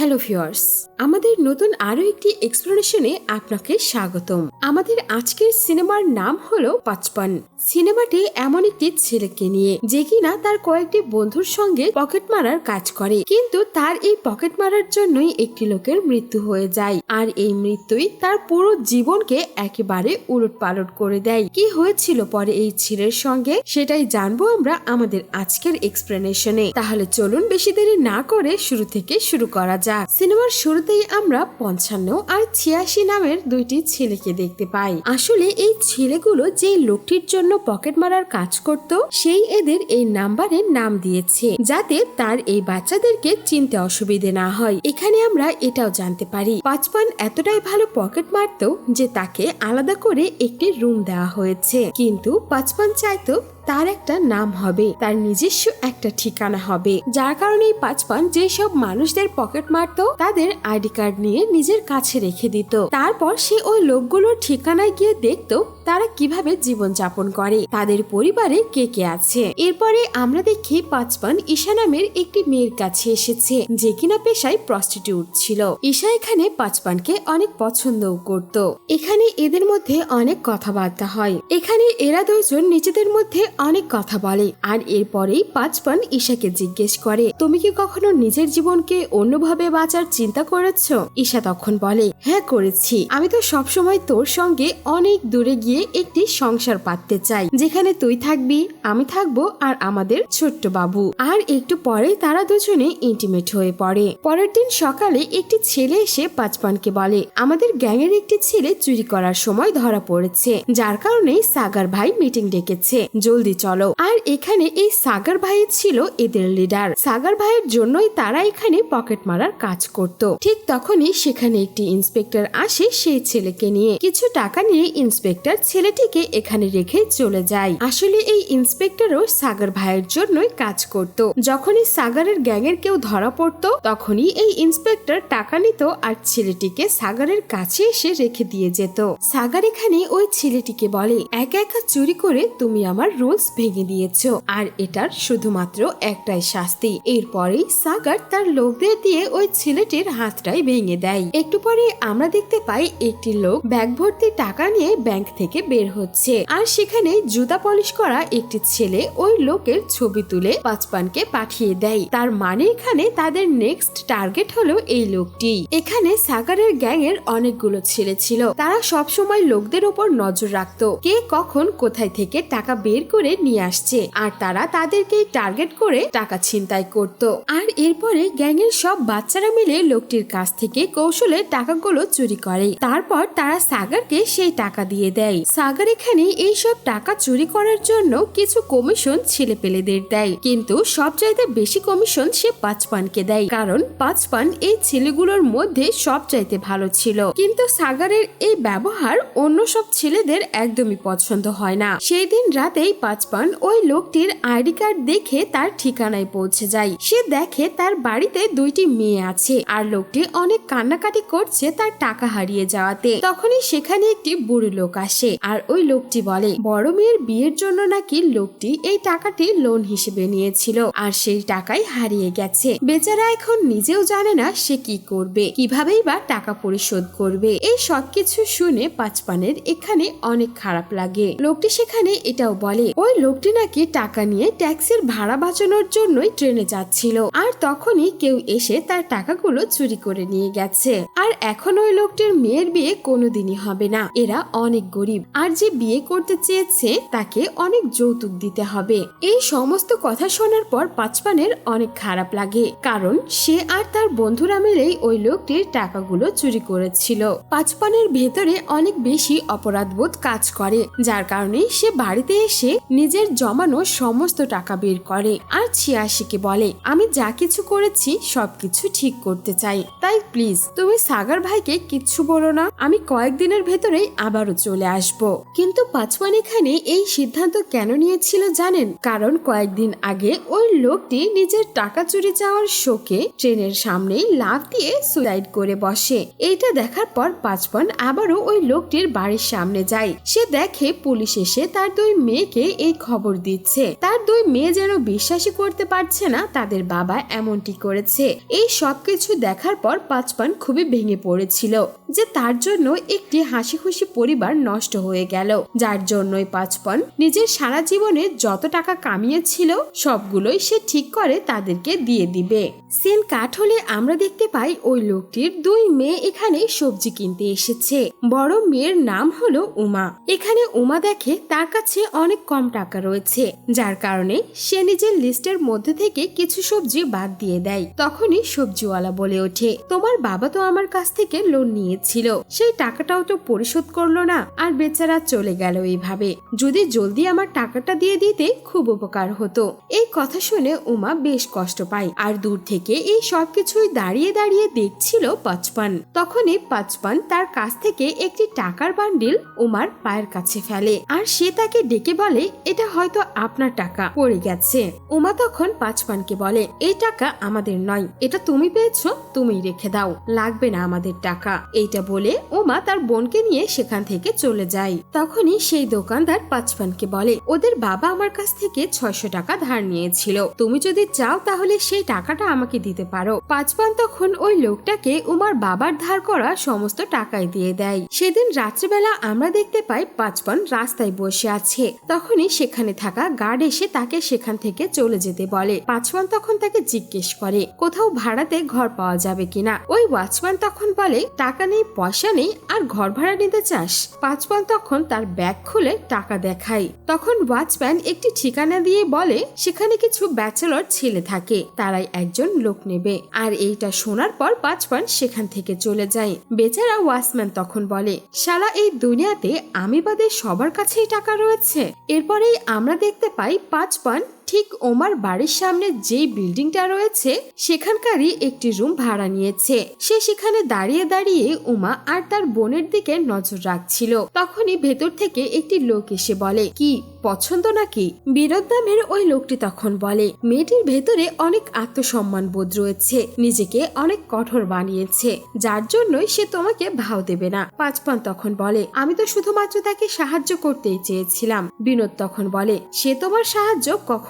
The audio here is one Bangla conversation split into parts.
হ্যালো ভিউয়ার্স, আমাদের নতুন আরও একটি এক্সপ্লেনেশনে আপনাকে স্বাগতম। আমাদের আজকের সিনেমার নাম হলো পাঁচপান। সিনেমাটি এমন একটি ছেলেকে নিয়ে, যে কিনা তার কয়েকটি বন্ধুর সঙ্গে পকেট মারার কাজ করে, কিন্তু তার এই পকেট মারার জন্যই একটি লোকের মৃত্যু হয়ে যায়। আর এই মৃত্যুই তার পুরো জীবনকে একেবারে উলট পালট করে দেয়। কি হয়েছিল পরে এই ছেলের সঙ্গে, সেটাই জানব আমরা আমাদের আজকের এক্সপ্লেনেশনে। তাহলে চলুন বেশি দেরি না করে শুরু থেকে শুরু করা যাক, সিনেমার শুরুতেই আমরা পঞ্চান্ন আর ছিয়াশি নামের দুইটি ছেলেকে দেখতে পাই। আসলে এই ছেলেগুলো যে লোকটির জন্য পকেট মারার কাজ করত, সেই এদের এই নাম্বারের নাম দিয়েছে, যাতে তার এই বাচ্চাদেরকে চিনতে অসুবিধে না হয়। এখানে আমরা এটাও জানতে পারি, পাঁচপান এতটাই ভালো পকেট মারত যে তাকে আলাদা করে একটি রুম দেওয়া হয়েছে। কিন্তু পাঁচপান চাইতো তার একটা নাম হবে। তার নিজস্ব একটা ঠিকানা হবে। যার কারণে এই পাঁচপান যেসব মানুষদের পকেট মারতো, তাদের আইডি কার্ড নিয়ে নিজের কাছে রেখে দিত। তারপর সে ওই লোকগুলোর ঠিকানায় গিয়ে দেখতো, তারা কীভাবে জীবন যাপন করে, তাদের পরিবারে কে কে আছে। এরপরে আমরা দেখি পাঁচপান ঈশা নামের একটি মেয়ের কাছে এসেছে, যে কিনা পেশায় প্রস্টিটিউট ছিল। ঈশা এখানে পাঁচপানকে অনেক পছন্দও করত। এখানে এদের মধ্যে অনেক কথাবার্তা হয়। এখানে এরা দুজন নিজেদের মধ্যে অনেক কথা বলে আর এরপরেই পাঁচপান ঈশাকে জিজ্ঞেস করে, তুমি কি কখনো নিজের জীবনকে অন্যভাবে বাঁচার চিন্তা করেছ? ঈশা তখন বলে হ্যাঁ করেছি। আমি তো সবসময় তোর সঙ্গে অনেক দূরে গিয়ে একটি সংসার পাততে চাই, যেখানে তুই থাকবি, আমি থাকব আর আমাদের ছোট্ট বাবু। আর একটু পরেই তারা দুজনে ইন্টিমেট হয়ে পড়ে। পরের দিন সকালে একটি ছেলে এসে পাঁচপানকে বলে, আমাদের গ্যাংয়ের একটি ছেলে চুরি করার সময় ধরা পড়েছে, যার কারণে সাগার ভাই মিটিং ডেকেছে। জলদি চলো। আর এখানে এই সাগার ভাই ছিল এদের লিডার সাগার ভাইয়ের জন্যই তারা এখানে পকেট মারার কাজ করত। ঠিক তখনই সেখানে একটি ইন্সপেক্টর আসে সেই ছেলেকে নিয়ে। কিছু টাকা নিয়ে ইন্সপেক্টর ছেলেটিকে এখানে রেখে চলে যায়। আসলে এই ইন্সপেক্টরও সাগার ভাইয়ের জন্যই কাজ করত। যখনই সাগারের গ্যাংয়ের কেউ ধরা পড়তো, তখনই এই ইন্সপেক্টর টাকা নিত আর ছেলেটিকে সাগারের কাছে এসে রেখে দিয়ে যেত। সাগার এখানে ওই ছেলেটিকে বলে, একা একা চুরি করে তুমি আমার রুলস ভেঙে দিয়েছ। আর এটার শুধুমাত্র একটাই শাস্তি। এরপরেই সাগার তার লোকদের দিয়ে ওই ছেলেটির হাতটাই ভেঙে দেয়। একটু পরে আমরা দেখতে পাই একটি লোক ব্যাগ ভর্তি টাকা নিয়ে ব্যাংক থেকে বের হচ্ছে। আর সেখানে জুতা পলিশ করা একটি ছেলে ওই লোকের ছবি তুলে পাঁচপানকে পাঠিয়ে দেয়। তার মানে এখানে তাদের নেক্সট টার্গেট হলো এই লোকটি। এখানে সাগারের গ্যাং এর অনেকগুলো ছেলে ছিল। তারা সব সময় লোকদের ওপর নজর রাখতো। কে কখন কোথায় থেকে টাকা বের করে নিয়ে আসছে। আর তারা তাদেরকেই টার্গেট করে টাকা ছিনতাই করত। আর এরপরে গ্যাংয়ের সব বাচ্চারা মিলে লোকটির কাছ থেকে কৌশলে টাকাগুলো চুরি করে। তারপর তারা সাগারকে সেই টাকা দিয়ে দেয়। সাগার এখানে এই সব টাকা চুরি করার জন্য কিছু কমিশন ছেলে পেলেদের দেয়। কিন্তু সবচাইতে বেশি কমিশন সে পাঁচপানকে দেয়। কারণ পাঁচপান এই ছেলেগুলোর মধ্যে সবচাইতে ভালো ছিল। কিন্তু সাগারের এই ব্যবহার অন্য সব ছেলেদের একদমই পছন্দ হয় না। সেই দিন রাতেই পাঁচপান ওই লোকটির আইডি কার্ড দেখে তার ঠিকানায় পৌঁছে যায়। সে দেখে তার বাড়িতে দুইটি মেয়ে আছে আর লোকটি অনেক কান্নাকাটি করছে তার টাকা হারিয়ে যাওয়াতে। তখনই সেখানে একটি বুড়ো লোক আসে আর ওই লোকটি বলে, বড় মেয়ের বিয়ের জন্য নাকি লোকটি এই টাকাটি লোন হিসেবে নিয়েছিল আর সেই টাকাই হারিয়ে গেছে। বেচারা এখন নিজেও জানে না সে কি করবে, কিভাবেই বা টাকা পরিশোধ করবে। এই সবকিছু শুনে পাঁচপানের এখানে অনেক খারাপ লাগে। লোকটি সেখানে এটাও বলে ওই লোকটি নাকি টাকা নিয়ে ট্যাক্সির ভাড়া বাঁচানোর জন্যই ট্রেনে যাচ্ছিল। আর তখনই কেউ এসে তার টাকাগুলো চুরি করে নিয়ে গেছে। আর এখন ওই লোকটির মেয়ের বিয়ে কোনোদিনই হবে না। এরা অনেক গরিব। আর যে বিয়ে করতে চেয়েছে, তাকে অনেক যৌতুক দিতে হবে। এই সমস্ত কথা শোনার পর পাঁচপানের অনেক খারাপ লাগে। কারণ সে আর তার বন্ধুরা মিলেই ওই লোকটির টাকাগুলো চুরি করেছিল। পাঁচপানের ভেতরে অনেক বেশি অপরাধবোধ কাজ করে। যার কারণে সে বাড়িতে এসে নিজের জমানো সমস্ত টাকা বের করে। আর ছিয়াশিকে বলে, আমি যা কিছু করেছি, সবকিছু ঠিক করতে চাই। তাই প্লিজ তুমি সাগার ভাইকে কিচ্ছু বলো না। আমি কয়েকদিনের ভেতরেই আবারও চলে আসব। কিন্তু পাঁচপান এখানে এই সিদ্ধান্ত কেন নিয়েছিল জানেন? কারণ কয়েকদিন আগে ওই লোকটি নিজের টাকা চুরি যাওয়ার শোকে ট্রেনের সামনেই লাফ দিয়ে সুইসাইড করে বসে। এইটা দেখার পর পাঁচপন আবারও ওই লোকটির বাড়ির সামনে যায়। সে দেখে পুলিশ এসে তার দুই মেয়েকে এই খবর দিচ্ছে। তার দুই মেয়ে যেন বিশ্বাসই করতে পারছে না, তাদের বাবা এমনটি করেছে। এই সবকিছু দেখার পর পাঁচপান খুবই ভেঙে পড়েছিল, যে তার জন্য একটি হাসি খুশি পরিবার নষ্ট হয়ে গেল। যার জন্যই পাঁচপান নিজের সারা জীবনে যত টাকা কামিয়েছিল, সবগুলোই সে ঠিক করে তাদেরকে দিয়ে দিবে। সিন কাঠ হলে আমরা দেখতে পাই ওই লোকটির দুই মেয়ে এখানে সবজি কিনতে এসেছে। বড় মেয়ের নাম হলো উমা। এখানে উমা দেখে তার কাছে অনেক কম টাকা রয়েছে, যার কারণে সে নিজের লিস্টের মধ্যে থেকে কিছু সবজি বাদ দিয়ে দেয়। তখনই সবজিওয়ালা বলে ওঠে, তোমার বাবা তো আমার কাছ থেকে লোন নিয়েছিল, সেই টাকাটাও তো পরিশোধ করল না, আর বেচারা চলে গেল এইভাবে। যদি জলদি আমার টাকাটা দিয়ে দিতে খুব উপকার হতো। এই কথা শুনে উমা বেশ কষ্ট পায়, আর দূর থেকে এই সবকিছুই দাঁড়িয়ে দাঁড়িয়ে দেখছিল পাঁচপান। তখনই পাঁচপান তার কাছ থেকে একটি টাকার বান্ডিল উমার পায়ের কাছে ফেলে, আর সে তাকে ডেকে বলে এটা হয়তো আপনার টাকা পড়ে গেছে। উমা তখন পাঁচপানকে বলে, এই টাকা আমাদের নয়। এটা তুমি পেয়েছ তুমি রেখে দাও। লাগবে না আমাদের টাকা। এইটা বলে উমা তার বোনকে নিয়ে সেখান থেকে চলে যায়। তখনই সেই দোকানদার পাঁচপানকে বলে, ওদের বাবা আমার কাছ থেকে ছয়শো টাকা ধার নিয়েছিল। তুমি যদি চাও তাহলে সেই টাকাটা আমাকে দিতে পারো। পাঁচপান তখন ওই লোকটাকে উমার বাবার ধার করা সমস্ত টাকাই দিয়ে দেয়। সেদিন রাত্রিবেলা আমরা দেখতে পাই পাঁচপান রাস্তায় বসে আছে। তখনই সেখানে থাকা গার্ড এসে তাকে সেখান থেকে চলে যেতে বলে। পাঁচপান তখন তাকে জিজ্ঞেস করে, কোথাও ভাড়াতে ঘর পাওয়া যাবে কিনা? ওই ওয়াচম্যান তখন বলে, টাকা নেই, পয়সা নেই, আর ঘর ভাড়া নিতে চাস? পাঁচপান তখন তার ব্যাগ খুলে টাকা দেখায়। তখন ওয়াচম্যান একটি ঠিকানা দিয়ে বলে, সেখানে কিছু ব্যাচেলর ছেলে থাকে, তারাই একজন লোক নেবে। আর এইটা শোনার পর পাঁচপান সেখান থেকে চলে যায়। বেচারা ওয়াচম্যান তখন বলে, শালা, এই দুনিয়াতে আমি বাদে সবার কাছেই টাকা রয়েছে। এরপরেই আমরা দেখতে পাই পাঁচপান ঠিক ওমার বাড়ির সামনে যেই বিল্ডিংটা রয়েছে, সেখানকারই একটি রুম ভাড়া নিয়েছে। সে সেখানে দাঁড়িয়ে দাঁড়িয়ে উমা আর তার বোনের দিকে নজর রাখছিল। তখনই ভেতর থেকে একটি লোক এসে বলে, কি, পছন্দ নাকি? বিরোধ নামের ওই লোকটি তখন বলে, মেয়েটির ভেতরে অনেক আত্মসম্মান বোধ রয়েছে, নিজেকে অনেক কঠোর বানিয়েছে, যার জন্যই সে তোমাকে ভাও দেবে না। পাঁচপান তখন বলে, আমি তো শুধুমাত্র তাকে সাহায্য করতেই চেয়েছিলাম। বিনোদ তখন বলে, সে তোমার সাহায্য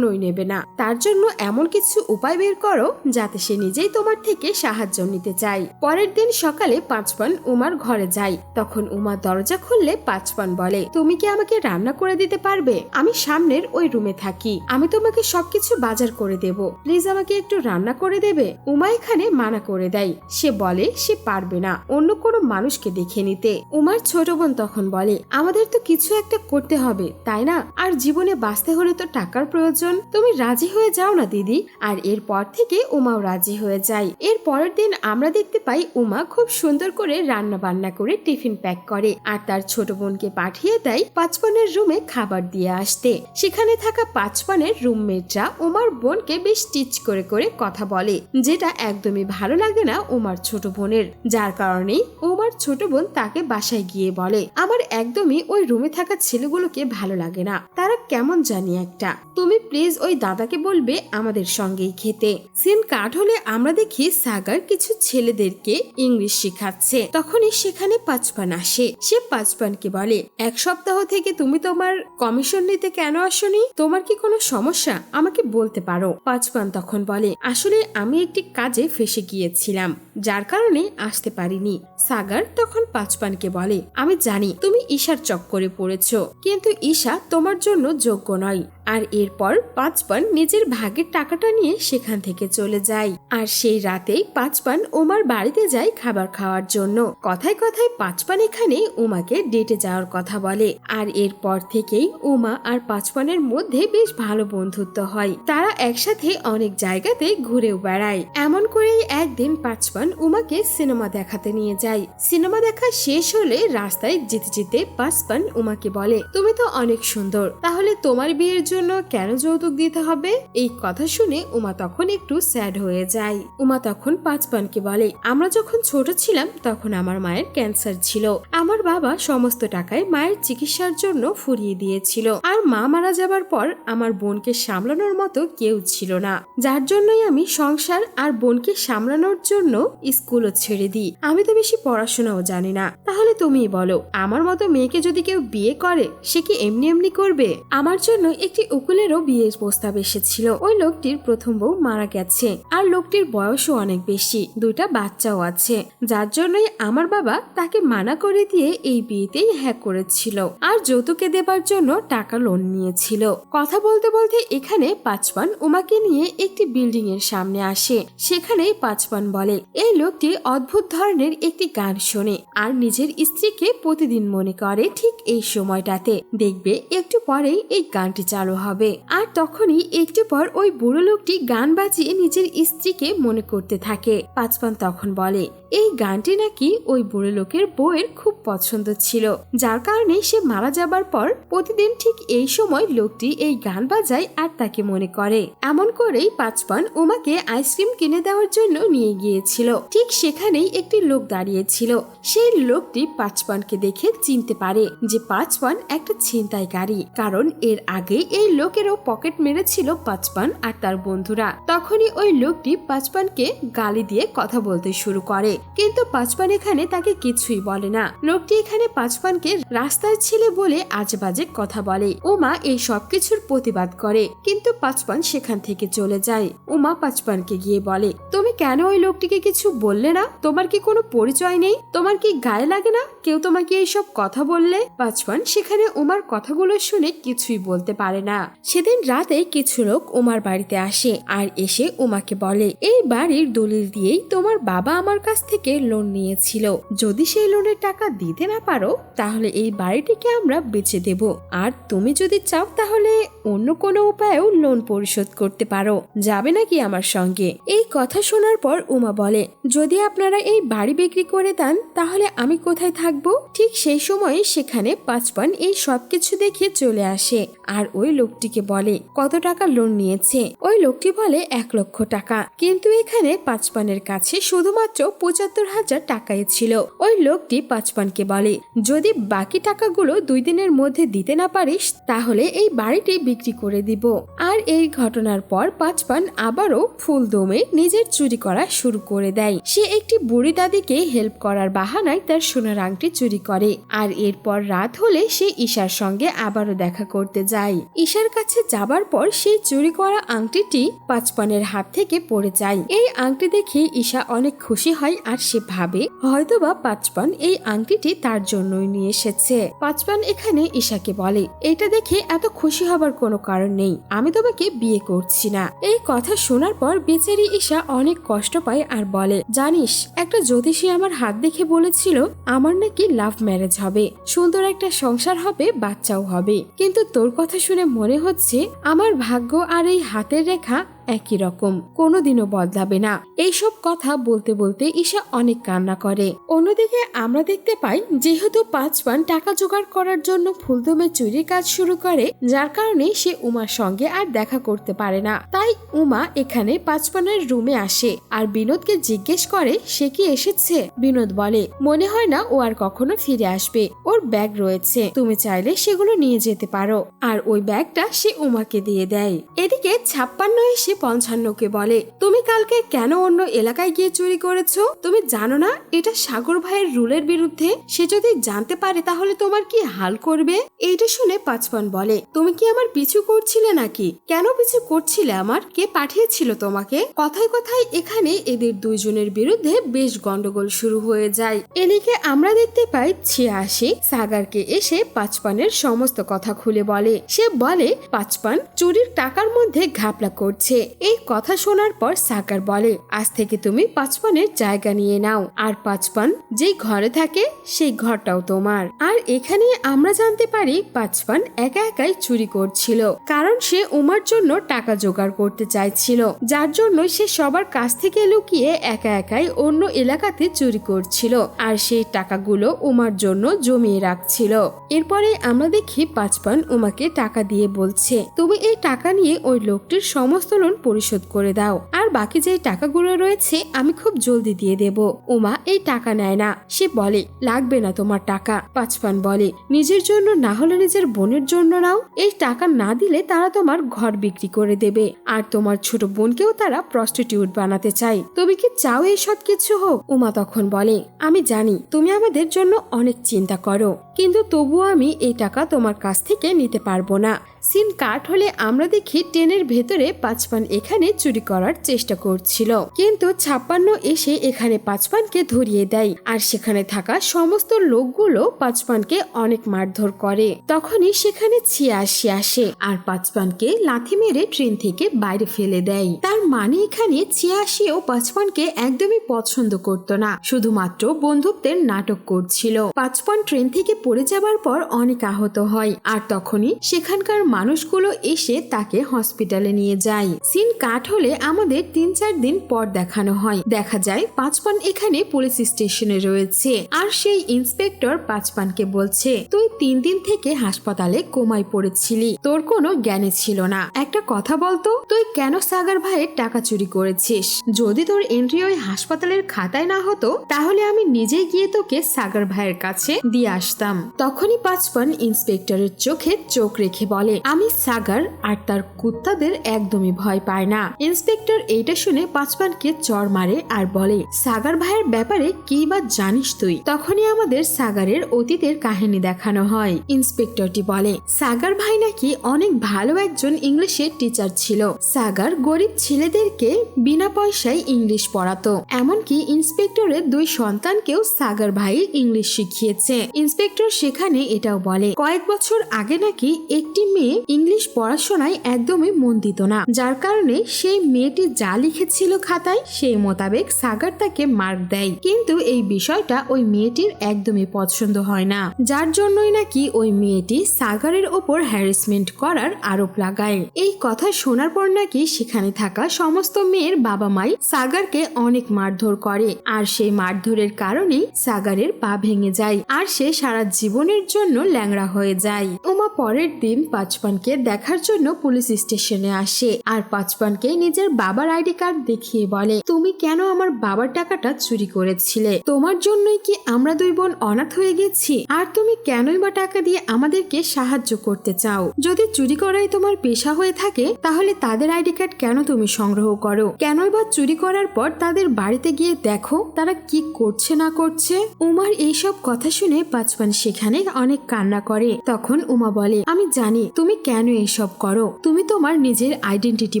কখনোই নেবে না। তার জন্য এমন কিছু উপায় বের করো যাতে সে নিজেই তোমার থেকে সাহায্য নিতে চায়। পরের দিন সকালে পাঁচপান উমার ঘরে যায়। তখন উমা দরজা খুললে পাঁচপান বলে, তুমি কি আমাকে রান্না করে দিতে পারবে? আমি সামনের ওই রুমে থাকি। আমি তোমাকে সবকিছু বাজার করে দেব। প্লিজ আমাকে একটু রান্না করে দেবে? উমা এখানে মানা করে দেয়। সে বলে, সে পারবে না। অন্য কোনো মানুষকে দেখে নিতে। উমার ছোট বোন তখন বলে, আমাদের তো কিছু একটা করতে হবে, তাই না? আর জীবনে বাঁচতে হলে তো টাকার প্রয়োজন তুমি রাজি হয়ে যাও না, দিদি। আর এরপর থেকে উমাও রাজি হয়ে যায়। এর পরের দিন আমরা দেখতে পাই উমা খুব সুন্দর করে রান্না বান্না করে টিফিন প্যাক করে আর তার ছোট বোনকে পাঠিয়ে দেয় পাঁচপনের রুমে খাবার দিয়ে আসতে। সেখানে থাকা পাঁচপনের রুমমেটরা উমার বোনকে বেশ টিচ করে করে কথা বলে, যেটা একদমই ভালো লাগে না উমার ছোট বোনের। যার কারণেই উমার ছোট বোন তাকে বাসায় গিয়ে বলে, আমার একদমই ওই রুমে থাকা ছেলেগুলোকে ভালো লাগে না। তারা কেমন জানি একটা। তুমি প্লিজ ওই দাদাকে বলবে আমাদের সঙ্গেই খেতে। সিন কাট হলে আমরা দেখি সাগার কিছু ছেলেদেরকে ইংলিশ শেখাচ্ছে। তখনই সেখানে পাঁচপান আসে। সে পাঁচপানকে বলে, এক সপ্তাহ থেকে তুমি তোমার কমিশন নিতে কেন আসনি? তোমার কি কোনো সমস্যা? আমাকে বলতে পারো। পাঁচপান তখন বলে, আসলে আমি একটি কাজে ফেসে গিয়েছিলাম, যার কারণে আসতে পারিনি। সাগার তখন পাঁচপানকে বলে, আমি জানি, তুমি ঈশার চক্করে পড়েছো, কিন্তু ঈশা তোমার জন্য যোগ্য নয়। আর এরপর পাঁচপান নিজের ভাগের টাকাটা নিয়ে সেখান থেকে চলে যায়। আর সেই রাতেই পাঁচপান ওমার বাড়িতে যায় খাবার খাওয়ার জন্য। কথায় কথায় পাঁচপান এখানে উমাকে ডেটে যাওয়ার কথা বলে। আর এরপর থেকেই উমা আর পাঁচপানের মধ্যে বেশ ভালো বন্ধুত্ব হয়। তারা একসাথে অনেক জায়গাতে ঘুরেও বেড়ায়। এমন করেই একদিন পাঁচপান উমাকে সিনেমা দেখাতে নিয়ে যায়। সিনেমা দেখা শেষ হলে রাস্তায় যেতে যেতে পাঁচপান উমাকে বলে, তুমি তো অনেক সুন্দর। তাহলে তোমার বিয়ের জন্য কেন যৌতুক দিতে হবে? এই কথা শুনে উমা তখন একটু স্যাড হয়ে যায়। উমা তখন পাঁচপানকে বলে, আমরা যখন ছোট ছিলাম, তখন আমার মায়ের ক্যান্সার ছিল। আমার বাবা সমস্ত টাকায় মায়ের চিকিৎসার জন্য ফুরিয়ে দিয়েছিল। আর মা মারা যাবার পর আমার বোনকে সামলানোর মতো কেউ ছিল না। যার জন্যই আমি সংসার আর বোনকে সামলানোর জন্য স্কুলও ছেড়ে দিই। আমি তো বেশি পড়াশোনাও জানি না। তাহলে তুমিই বলো, আমার মতো মেয়েকে যদি কেউ বিয়ে করে, সে কি এমনি এমনি করবে? আমার জন্য একটি উকিলেরও বিয়ের প্রস্তাব এসেছিল। ওই লোকটির প্রথম বউ মারা গেছে আর লোকটির বয়সও অনেক বেশি, দুইটা বাচ্চাও আছে। যার জন্যই আমার বাবা তাকে মানা করে দিয়ে এই বিয়েতেই হ্যাক করেছিল আর যৌতুকে দেবার জন্য টাকা লোন নিয়েছিল। কথা বলতে বলতে এখানে পাঁচপান উমাকে নিয়ে একটি বিল্ডিং এর সামনে আসে। সেখানেই পাঁচপান বলে, এই লোকটি অদ্ভুত ধরনের একটি গান শোনে আর নিজের স্ত্রীকে প্রতিদিন মনে করে ঠিক এই সময়টাতে। দেখবে একটু পরেই এই গানটি চালু হবে। আর তখনই একটু পর ওই বুড়ো লোকটি গান বাজিয়ে নিজের স্ত্রীকে মনে করতে থাকে। পাঁচপান তখন বলে এই গানটি নাকি ওই বুড়ো লোকের বউয়ের খুব পছন্দ ছিল, যার কারণে সে মারা যাবার পর প্রতিদিন ঠিক এই সময় লোকটি এই গান বাজায় আর তাকে মনে করে। এমন করেই পাঁচপান উমাকে আইসক্রিম কিনে দেওয়ার জন্য নিয়ে গিয়েছিল। ঠিক সেখানেই একটি লোক দাঁড়িয়েছিল। সেই লোকটি পাঁচপানকে দেখে চিনতে পারে যে পাঁচপান একটা ছিনতাইকারী কারণ এর আগে এই লোকেরও পকেট মেরেছিল পাঁচপান আর তার বন্ধুরা। তখনই ওই লোকটি পাঁচপানকে গালি দিয়ে কথা বলতে শুরু করে। কিন্তু পাঁচপান এখানে তাকে কিছুই বলে না। লোকটি এখানে পাঁচপানকে রাস্তার ছেলে বলে আজেবাজে কথা বলে। উমা এই সবকিছুর প্রতিবাদ করে, কিন্তু পাঁচপান সেখান থেকে চলে যায়। উমা পাঁচপানকে গিয়ে বলে, তুমি কেন ওই লোকটিকে কিছু বললে না? তোমার কি কোনো পরিচয় নেই? তোমার কি গায়ে লাগে না? কেউ তোমাকে এইসব কথা বললে? পাঁচপান সেখানে উমার কথাগুলো শুনে কিছুই বলতে পারে না। সেদিন রাতে কিছু লোক উমার বাড়িতে আসে আর এসে উমাকে বলে, এই বাড়ির দলিল দিয়েই তোমার বাবা আমার কাছ থেকে লোন নিয়েছিল। যদি সেই লোনের টাকা দিতে না পারো, তাহলে এই বাড়িটিকে আমরা বেচে দেব। আর তুমি যদি চাও, তাহলে অন্য কোনো উপায়েও লোন পরিশোধ করতে পারো। যাবে নাকি আমার সঙ্গে? এই কথা শোনার পর উমা বলে, যদি আপনারা এই বাড়ি বিক্রি করে দেন, তাহলে আমি কোথায় থাকব? ঠিক সেই সময় সেখানে পাঁচপান এই সবকিছু দেখে চলে আসে। আর ওই লোকটিকে বলে, কত টাকা লোন নিয়েছে? ওই লোকটি বলে, এক লক্ষ টাকা। কিন্তু এখানে পাঁচপানের কাছে শুধুমাত্র পঁচাত্তর হাজার টাকাই ছিল। ওই লোকটি পাঁচপানকে বলে, যদি বাকি টাকাগুলো দুই দিনের মধ্যে দিতে না পারিস, তাহলে এই বাড়িটি বিক্রি করে দিব। আর এই ঘটনার পর পাঁচপান আবারও ফুল দমে নিজের চুরি করা শুরু করে দেয়। সে একটি বুড়ি দাদিকে হেল্প করার বাহানায় তার সোনার আংটি চুরি করে। আর এরপর রাত হলে সে ঈশার সঙ্গে আবারও দেখা করতে যায়। ঈশার কাছে যাবার পর সেই চুরি করা আংটিটি পাঁচপানের হাত থেকে পড়ে যায়। এই আংটি দেখে ঈশা অনেক খুশি হয় আর সে ভাবে হয়তোবা পাঁচপান এই আংটিটি তার জন্যই নিয়ে এসেছে। পাঁচপান এখানে ঈশাকে বলে এটা দেখে এত খুশি হবার কোনো কারণ নেই। আমি তোমাকে বিয়ে করছি না। এই কথা শোনার পর বেচারি ঈশা অনেক কষ্ট পায় আর বলে, জানিস, একটা জ্যোতিষী আমার হাত দেখে বলেছিল আমার নাকি লাভ ম্যারেজ হবে। সুন্দর একটা সংসার হবে, বাচ্চাও হবে। কিন্তু তোর কথা শুনে মনে হচ্ছে আমার ভাগ্য আর এই হাতের রেখা একই রকম, কোনোদিনও বদলাবে না। এইসব কথা বলতে বলতে ঈশা অনেক কান্না করে। অন্যদিকে আমরা দেখতে পাই, যেহেতু পাঁচপান টাকা জোগাড় করার জন্য ফুলদমে চুরির কাজ শুরু করে, যার কারণে সে উমার সঙ্গে আর দেখা করতে পারে না। তাই উমা এখানে পাঁচপানের রুমে আসে আর বিনোদকে জিজ্ঞেস করে, সে কি এসেছে? বিনোদ বলে, মনে হয় না ও আর কখনো ফিরে আসবে। ওর ব্যাগ রয়েছে। তুমি চাইলে সেগুলো নিয়ে যেতে পারো। আর ওই ব্যাগটা সে উমাকে দিয়ে দেয়। এদিকে ছাপ্পান্ন এসে পঞ্চান্নকে বলে, তুমি কালকে কেন অন্য এলাকায় গিয়ে চুরি করেছ? তুমি জানো না এটা সাগর ভাইয়ের রুলের বিরুদ্ধে? সে যদি জানতে পারে তাহলে তোমার কি হাল করবে? এইটা শুনে পাঁচপান বলে, তুমি কি আমার পিছু করছিলে নাকি? কেন পিছু করছিলে আমার? কে পাঠিয়েছিল তোমাকে? কথায় কথায় এখানে এদের দুইজনের বিরুদ্ধে বেশ গন্ডগোল শুরু হয়ে যায়। এদিকে আমরা দেখতে পাই ছিয়াশি, সাগারকে এসে পাঁচপানের সমস্ত কথা খুলে বলে। সে বলে, পাঁচপান, চুরির টাকার মধ্যে ঘাপলা করছে। এই কথা শোনার পর সাকার বলে, আজ থেকে তুমি পাঁচপানের জায়গা নিয়ে নাও। আর পাঁচপান যেই ঘরে থাকে, সেই ঘরটাও তোমার। আর এখানে আমরা জানতে পারি পাঁচপান একা একাই চুরি করছিল, কারণ সে উমার জন্য টাকা জোগাড় করতে চাইছিল। যার জন্য সে সবার কাছ থেকে লুকিয়ে একা একাই অন্য এলাকাতে চুরি করছিল, আর সেই টাকাগুলো উমার জন্য জমিয়ে রাখছিল। এরপরে আমরা দেখি পাঁচপান উমাকে টাকা দিয়ে বলছে, তুমি এই টাকা নিয়ে ওই লোকটির সমস্ত লোন ক্ষতিপূরণ পরিশোধ করে দাও। আর বাকি যে টাকাগুলো রয়েছে, আমি খুব জলদি দিয়ে দেব। উমা এই টাকা নেয় না। সে বলে, লাগবে না তোমার টাকা। পাঁচপান বলে, নিজের জন্য না হলে নিজের বোনের জন্য নাও। এই টাকা না দিলে তারা তোমার ঘর বিক্রি করে দেবে। আর তোমার ছোট বোনকেও তারা প্রস্টিটিউট বানাতে চায়। তুমি কি চাও এই সব কিছু হোক? উমা তখন বলে, আমি জানি, তুমি আমাদের জন্য অনেক চিন্তা করো। কিন্তু তবুও আমি এই টাকা তোমার কাছ থেকে নিতে পারব না। সিন কাট হলে আমরা দেখি ট্রেনের ভেতরে পাঁচপান এখানে চুরি করার চেষ্টা করছিল। কিন্তু ছাপ্পান্ন এসে এখানে পাঁচপানকে ধরিয়ে দেয় আর সেখানে থাকা সমস্ত লোকগুলো পাঁচপানকে অনেক মারধর করে। তখনই সেখানে ছিয়াশি আসে আর পাঁচপানকে লাথি মেরে ট্রেন থেকে বাইরে ফেলে দেয়। তার মানে এখানে ছিয়াশি ও পাঁচপানকে একদমই পছন্দ করত না। শুধুমাত্র বন্ধুত্বের নাটক করছিল। পাঁচপান ট্রেন থেকে পড়ে যাবার পর অনেক আহত হয়। আর তখনই সেখানকার মানুষগুলো এসে তাকে হসপিটালে নিয়ে যায়। সিন কাট হলে আমাদের তিন চার দিন পর দেখানো হয়। দেখা যায় পাঁচপান এখানে পুলিশ স্টেশনে রয়েছে। আর সেই ইন্সপেক্টর পাঁচপানকে বলছে, তুই তিন দিন থেকে হাসপাতালে কোমায় পড়েছিলি। তোর কোনো জ্ঞানে ছিল না। একটা কথা বলতো, তুই কেন সাগার ভাইয়ের টাকা চুরি করেছিস? যদি তোর এন্ট্রি ওই হাসপাতালের খাতায় না হতো, তাহলে আমি নিজে গিয়ে তোকে সাগার ভাইয়ের কাছে দিয়ে আসতাম। তখনই পাঁচপান ইন্সপেক্টরের চোখে চোখ রেখে বলে, আমি সাগার আর তার কুত্তাদের একদমই ভয় পায় না। ইন্সপেক্টর এইটা শুনে পাঁচপানকে চর মারে আর বলে, সাগার ভাইয়ের ব্যাপারে কি বা জানিস তুই? তখনই আমাদের সাগারের অতীতের কাহিনী দেখানো হয়। ইন্সপেক্টরটি বলে, সাগার ভাই নাকি অনেক ভালো একজন ইংলিশের টিচার ছিল। সাগার গরিব ছেলেদেরকে বিনা পয়সায় ইংলিশ পড়াতো। এমনকি ইন্সপেক্টরের দুই সন্তানকেও সাগার ভাই ইংলিশ শিখিয়েছে। ইন্সপেক্টর সেখানে এটাও বলে, কয়েক বছর আগে নাকি একটি মেয়ে ইংলিশ পড়াশোনায় একদমই মন দিত না। যার কারণে সেই মেয়েটি যা লিখেছিল খাতায় সেই মোতাবেক সাগার তাকে মার্ক দেয়। কিন্তু এই বিষয়টা ওই মেয়েটির একদমই পছন্দ হয় না। যার জন্যই নাকি ওই মেয়েটি সাগারের ওপর হ্যারাসমেন্ট করার আরোপ লাগায়। এই কথা শোনার পর নাকি সেখানে থাকা সমস্ত মেয়ের বাবা মাই সাগারকে অনেক মারধর করে। আর সেই মারধরের কারণেই সাগারের পা ভেঙে যায়। আর সে সারা জীবনের জন্য ল্যাংড়া হয়ে যায়। উমা পরের দিন পাঁচপানকে দেখার জন্য পুলিশ স্টেশনে আসে আর পাঁচপানকে নিজের বাবার আইডি কার্ড দেখিয়ে বলে, তুমি কেন আমার বাবার টাকাটা চুরি করেছিলে? তোমার জন্যই কি আমরা দুই বোন অনাথ হয়ে গেছি? আর তুমি কেনই বা টাকা দিয়ে আমাদেরকে সাহায্য করতে চাও? যদি চুরি করাই তোমার পেশা হয়ে থাকে, তাহলে তাদের আইডি কার্ড কেন তুমি সংগ্রহ করো? কেনই বা চুরি করার পর তাদের বাড়িতে গিয়ে দেখো, তারা কি করছে না করছে? উমার এইসব কথা শুনে পাঁচপান সেখানে অনেক কান্না করে। তখন উমা বলে, আমি জানি, তুমি কেন এইসব করো? তুমি তোমার নিজের আইডেন্টিটি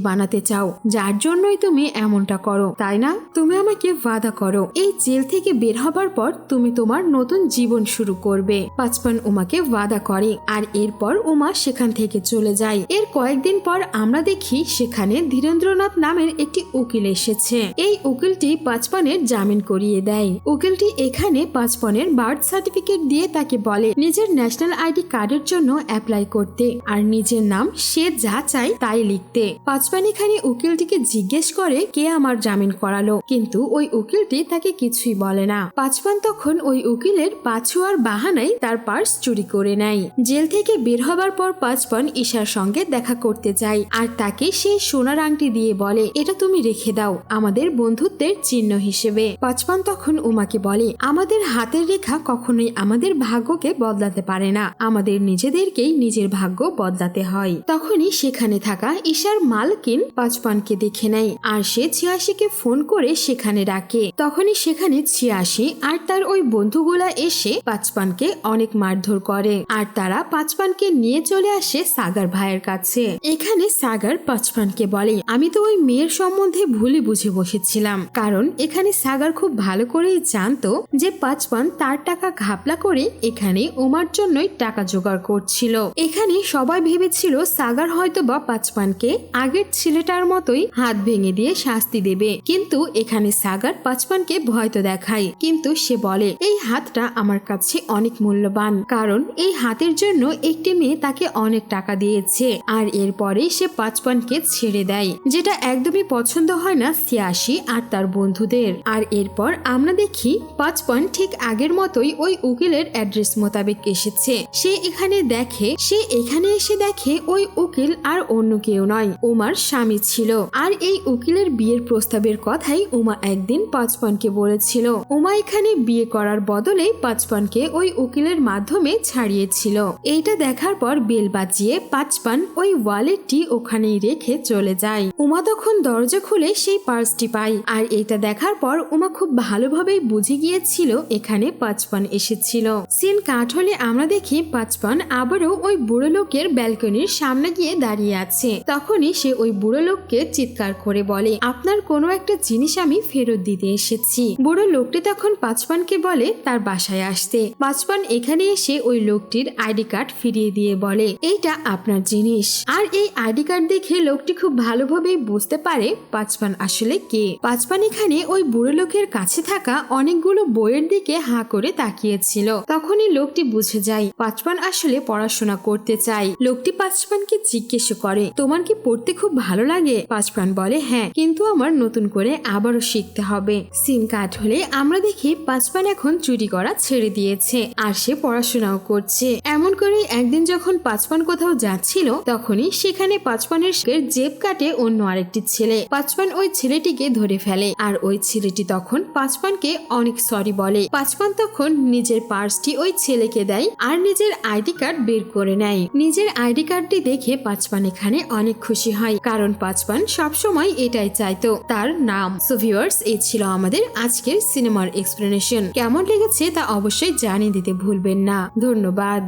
বানাতে চাও। যার জন্যই তুমি এমনটা করো, তাই না? তুমি আমাকে ওয়াদা করো। এই জেল থেকে বের হবার পর তুমি তোমার নতুন জীবন শুরু করবে। পাঁচপান উমাকে ওয়াদা করে। আর এরপর উমা সেখান থেকে চলে যায়। এর কয়েকদিন পর আমরা দেখি সেখানে ধীরেন্দ্রনাথ নামের একটি উকিল এসেছে। এই উকিলটি পাঁচপানের জামিন করিয়ে দেয়। উকিলটি এখানে পাঁচপনের বার্থ সার্টিফিকেট দিয়ে তাকে বলে, নিজের ন্যাশনাল আইডি কার্ডের জন্য অ্যাপ্লাই করতে। আর নিজের নাম সে যা চায় তাই লিখতে। পাঁচপান এখানে উকিলটিকে জিজ্ঞেস করে কে আমার জামিন করালো। কিন্তু ওই উকিলটি তাকে কিছুই বলে না। পাঁচপান তখন ওই উকিলের পাছুয়ার বাহানায় তার পার্স চুরি করে নেয়। জেল থেকে বের হবার পর পাঁচপান ঈশার সঙ্গে দেখা করতে যায়। আর তাকে সেই সোনার আংটি দিয়ে বলে, এটা তুমি রেখে দাও, আমাদের বন্ধুত্বের চিহ্ন হিসেবে। পাঁচপান তখন উমাকে বলে, আমাদের হাতের রেখা কখনোই আমাদের ভাগ্যকে বদলাতে পারে না। আমাদের নিজেদেরকেই নিজের ভাগ্য বদলাতে হয়। তখনই সেখানে থাকা ঈশার মালকিন পাঁচপানকে দেখে নেয় আর সে ছিয়াশিকে ফোন করে সেখানে ডাকে। তখনই সেখানে ছিয়াশি আর তার ওই বন্ধুগুলা এসে পাঁচপানকে অনেক মারধর করে আর তারা পাঁচপানকে নিয়ে চলে আসে সাগার ভাইয়ের কাছে। এখানে সাগার পাঁচপানকে বলে, আমি তো ওই মেয়ের সম্বন্ধে ভুলে বুঝে বসেছিলাম। কারণ এখানে সাগার খুব ভালো করেই জানতো যে পাঁচপান তার টাকা ঘাপলা করে এখানে ওমার জন্যই টাকা জোগাড় করছিল। এখানে সবাই ভেবেছিল সাগার হয়তো বা পাঁচপানকে আগের ছেলেটার মতোই হাত ভেঙে দিয়ে শাস্তি দেবে। কিন্তু এখানে সাগার পাঁচপানকে ভয় তো দেখায়। কিন্তু সে বলে, এই হাতটা আমার কাছে অনেক মূল্যবান। কারণ এই হাতের জন্য একটি মেয়ে তাকে অনেক টাকা দিয়েছে। আর এরপরে সে পাঁচপানকে ছেড়ে দেয়। যেটা একদমই পছন্দ হয় না সিয়াসি আর তার বন্ধুদের। আর এরপর আমরা দেখি পাঁচপান ঠিক আগের মতোই ওই উকিলের অ্যাড্রেস মোতাবেক এসেছে। সে এখানে দেখে, সে এখানে এসে দেখে ওই উকিল আর অন্য কেউ নয়, উমার স্বামী ছিল। আর এই উকিলের বিয়ের প্রস্তাবের কথাই উমা একদিন পাঁচপনকে বলেছিল। উমা এখানে বিয়ে করার বদলে পাঁচপনকে ওই উকিলের মাধ্যমে ছাড়িয়েছিল। এইটা দেখার পর বেল বাজিয়ে পাঁচপান ওই ওয়ালেটটি ওখানেই রেখে চলে যায়। উমা তখন দরজা খুলে সেই পার্সটি পায়। আর এটা দেখার পর উমা খুব ভালোভাবেই বুঝে গিয়েছিল এখানে পাঁচপান এসেছিল। সিন কাট হলে আমরা দেখি পাঁচপান আবারও ওই বুড়ো লোকের ব্যালকনির সামনে গিয়ে দাঁড়িয়ে আছে। তখনই সে ওই বুড়ো লোককে চিৎকার করে বলে, আপনার কোনো একটা জিনিস আমি ফেরত দিতে এসেছি। বুড়ো লোকটি তখন পাঁচপানকে বলে, তার বাসায় আসতে। পাঁচপান এখানে এসে ওই লোকটির আইডি কার্ড ফিরিয়ে দিয়ে বলে, এইটা আপনার জিনিস। আর এই আইডি কার্ড দেখে লোকটি খুব ভালোভাবেই বুঝতে পারে পাঁচপান আসলে কে। পাঁচপান এখানে ওই বুড়ো লোকের কাছে থাকা অনেকগুলো বইয়ের দিকে হাঁ করে তাকিয়েছিল। তখনই লোকটি বুঝে যায়, পাঁচপান আসলে পড়াশোনা করতে চায়। লোকটি পাঁচপানকে জিজ্ঞেস করে, তোমার কি পড়তে খুব ভালো লাগে? পাঁচপান বলে হ্যাঁ কিন্তু আমার নতুন করে আবারও শিখতে হবে। সিন কাট হলে আমরা দেখি পাঁচপান এখন চুরি করা ছেড়ে দিয়েছে, আর সে পড়াশোনাও করছে। এমন করে একদিন যখন পাঁচপান কোথাও যাচ্ছিল, তখনই সেখানে পাঁচপানের জেব কাটে অন্য আরেকটি ছেলে। পাঁচপান ওই ছেলেটিকে ধরে ফেলে, আর ওই ছেলেটি তখন পাঁচপানকে অনেক সরি বলে। পাঁচপান তখন নিজের পার্সটি ওই ছেলেকে দেয় আর নিজের আইডি কার্ড বের করে নেয়। নিজের আইডি কার্ডটি দেখে পাঁচপান এখানে অনেক খুশি হয়, কারণ পাঁচপান সবসময় এটাই চাইতো। তার নাম। সো ভিউয়ার্স এই ছিল আমাদের আজকের সিনেমার এক্সপ্লেনেশন কেমন লেগেছে তা অবশ্যই জানিয়ে দিতে ভুলবেন না। ধন্যবাদ।